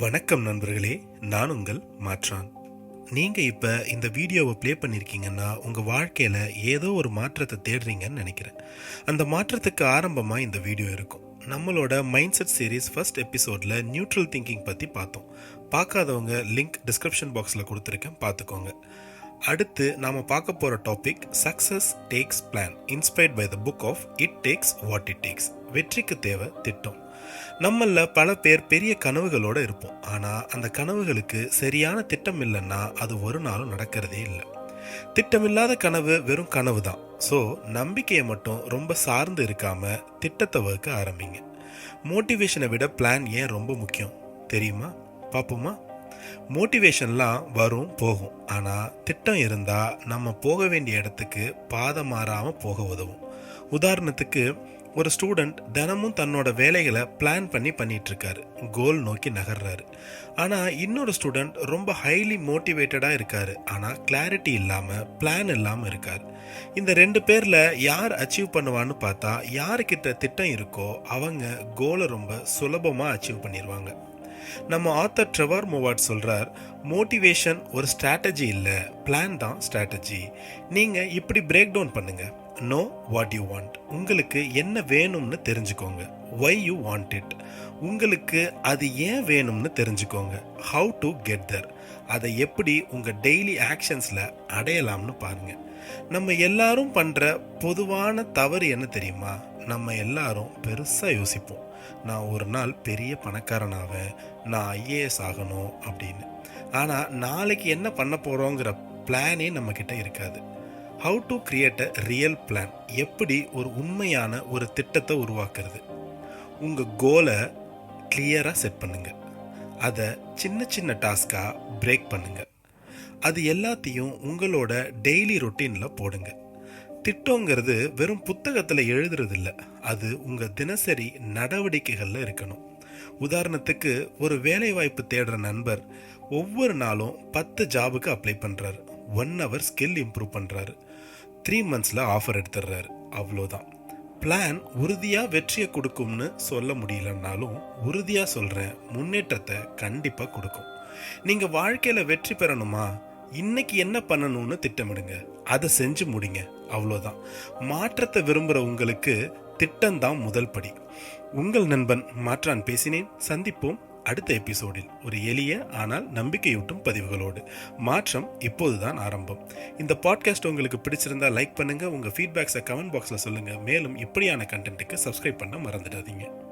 வணக்கம் நண்பர்களே நான் உங்கள் மாற்றான். நீங்கள் இப்போ இந்த வீடியோவை ப்ளே பண்ணியிருக்கீங்கன்னா உங்கள் வாழ்க்கையில் ஏதோ ஒரு மாற்றத்தை தேடுறீங்கன்னு நினைக்கிறேன். அந்த மாற்றத்துக்கு ஆரம்பமாக இந்த வீடியோ இருக்கும். நம்மளோட மைண்ட் செட் சீரிஸ் ஃபர்ஸ்ட் எபிசோடில் நியூட்ரல் திங்கிங் பற்றி பார்த்தோம். பார்க்காதவங்க லிங்க் டிஸ்கிரிப்ஷன் பாக்ஸில் கொடுத்துருக்கேன் பார்த்துக்கோங்க. அடுத்து நாம் பார்க்க போகிற topic success takes plan inspired by the book of it takes what it takes வெற்றிக்கு தேவை திட்டம். நம்மள பல பேர் பெரிய கனவுகளோட இருப்போம். ஆனா அந்த கனவுகளுக்கு சரியான திட்டம் இல்லைன்னா அது ஒரு நாளும் நடக்கிறதே இல்லை. திட்டமில்லாத கனவு வெறும் கனவு தான் ஸோ நம்பிக்கையை மட்டும் ரொம்ப சார்ந்து இருக்காம திட்டத்தை வகுக்க ஆரம்பிங்க. மோட்டிவேஷனை விட பிளான் ஏன் ரொம்ப முக்கியம்? தெரியுமா? பார்ப்போமா மோட்டிவேஷன்லாம் வரும் போகும். ஆனால் திட்டம் இருந்தால் நம்ம போக வேண்டிய இடத்துக்கு பாதை மாறாமல் போக உதவும். உதாரணத்துக்கு ஒரு ஸ்டூடெண்ட் தினமும் தன்னோட வேலைகளை பிளான் பண்ணி பண்ணிட்டு இருக்காரு கோல் நோக்கி நகர்றாரு. ஆனால் இன்னொரு ஸ்டூடெண்ட் ரொம்ப ஹைலி மோட்டிவேட்டடாக இருக்காரு. ஆனால் கிளாரிட்டி இல்லாமல் பிளான் இல்லாமல் இருக்கார். இந்த ரெண்டு பேரில் யார் அச்சீவ் பண்ணுவான்னு பார்த்தா யாருக்கிட்ட திட்டம் இருக்கோ அவங்க கோலை ரொம்ப சுலபமாக அச்சீவ் பண்ணிடுவாங்க நம்ம ஆத்தர் ட்ரெவர் மோவாட் சொல்கிறார் மோட்டிவேஷன் ஒரு ஸ்ட்ராட்டஜி இல்லை பிளான் தான் ஸ்ட்ராட்டஜி நீங்கள் இப்படி பிரேக் டவுன் பண்ணுங்கள் நோ வாட் யூ வாண்ட் உங்களுக்கு என்ன வேணும்னு தெரிஞ்சுக்கோங்க. ஒய் யூ வாண்ட் இட் உங்களுக்கு அது ஏன் வேணும்னு தெரிஞ்சுக்கோங்க. ஹவு டு கெட் தர் அதை எப்படி உங்கள் டெய்லி ஆக்ஷன்ஸில் அடையலாம்னு பாருங்கள் நம்ம எல்லாரும் பண்ணுற பொதுவான தவறு என்ன தெரியுமா? நம்ம எல்லாரும் பெருசாக யோசிப்போம். நான் ஒரு நாள் பெரிய பணக்காரனாவேன் நான் ஐஏஎஸ் ஆகணும் அப்படின்னு. ஆனால் நாளைக்கு என்ன பண்ண போகிறோங்கிற பிளானே நம்மக்கிட்ட இருக்காது. How to create a real plan எப்படி ஒரு உண்மையான ஒரு திட்டத்தை உருவாக்குறது. உங்கள் கோலை கிளியராக செட் பண்ணுங்கள் அதை சின்ன சின்ன டாஸ்காக பிரேக் பண்ணுங்கள் அது எல்லாத்தையும் உங்களோட டெய்லி ரொட்டீனில் போடுங்க. திட்டங்கிறது வெறும் புத்தகத்தில் எழுதுறது இல்லை அது உங்கள் தினசரி நடவடிக்கைகளில் இருக்கணும். உதாரணத்துக்கு ஒரு வேலைவாய்ப்பு தேடுற நண்பர் ஒவ்வொரு நாளும் பத்து ஜாபுக்கு அப்ளை பண்ணுறாரு ஒன் ஹவர் ஸ்கில் இம்ப்ரூவ் பண்ணுறாரு த்ரீ மந்த்ஸில் ஆஃபர் எடுத்துடுறாரு. அவ்வளோதான். பிளான் உறுதியாக வெற்றியை கொடுக்கும்னு சொல்ல முடியலன்னாலும் உறுதியாக சொல்கிறேன் முன்னேற்றத்தை கண்டிப்பாக கொடுக்கும். நீங்கள் வாழ்க்கையில் வெற்றி பெறணுமா? இன்னைக்கு என்ன பண்ணணும்னு திட்டமிடுங்க. அதை செஞ்சு முடிங்க. அவ்வளோதான். மாற்றத்தை விரும்புகிற உங்களுக்கு திட்டம்தான் முதல் படி. உங்கள் நண்பன் மாற்றான் பேசினேன். சந்திப்போம். அடுத்த எபிசோடில் ஒரு எளிய ஆனால் நம்பிக்கையூட்டும் பதிவுகளோடு. மாற்றம் இப்போதுதான் ஆரம்பம். இந்த பாட்காஸ்ட் உங்களுக்கு பிடிச்சிருந்தா லைக் பண்ணுங்க உங்க ஃபீட்பேக்ஸை கமெண்ட் பாக்ஸில் சொல்லுங்க. மேலும் இப்படியான கண்டென்ட்டுக்கு சப்ஸ்கிரைப் பண்ண மறந்துடாதீங்க.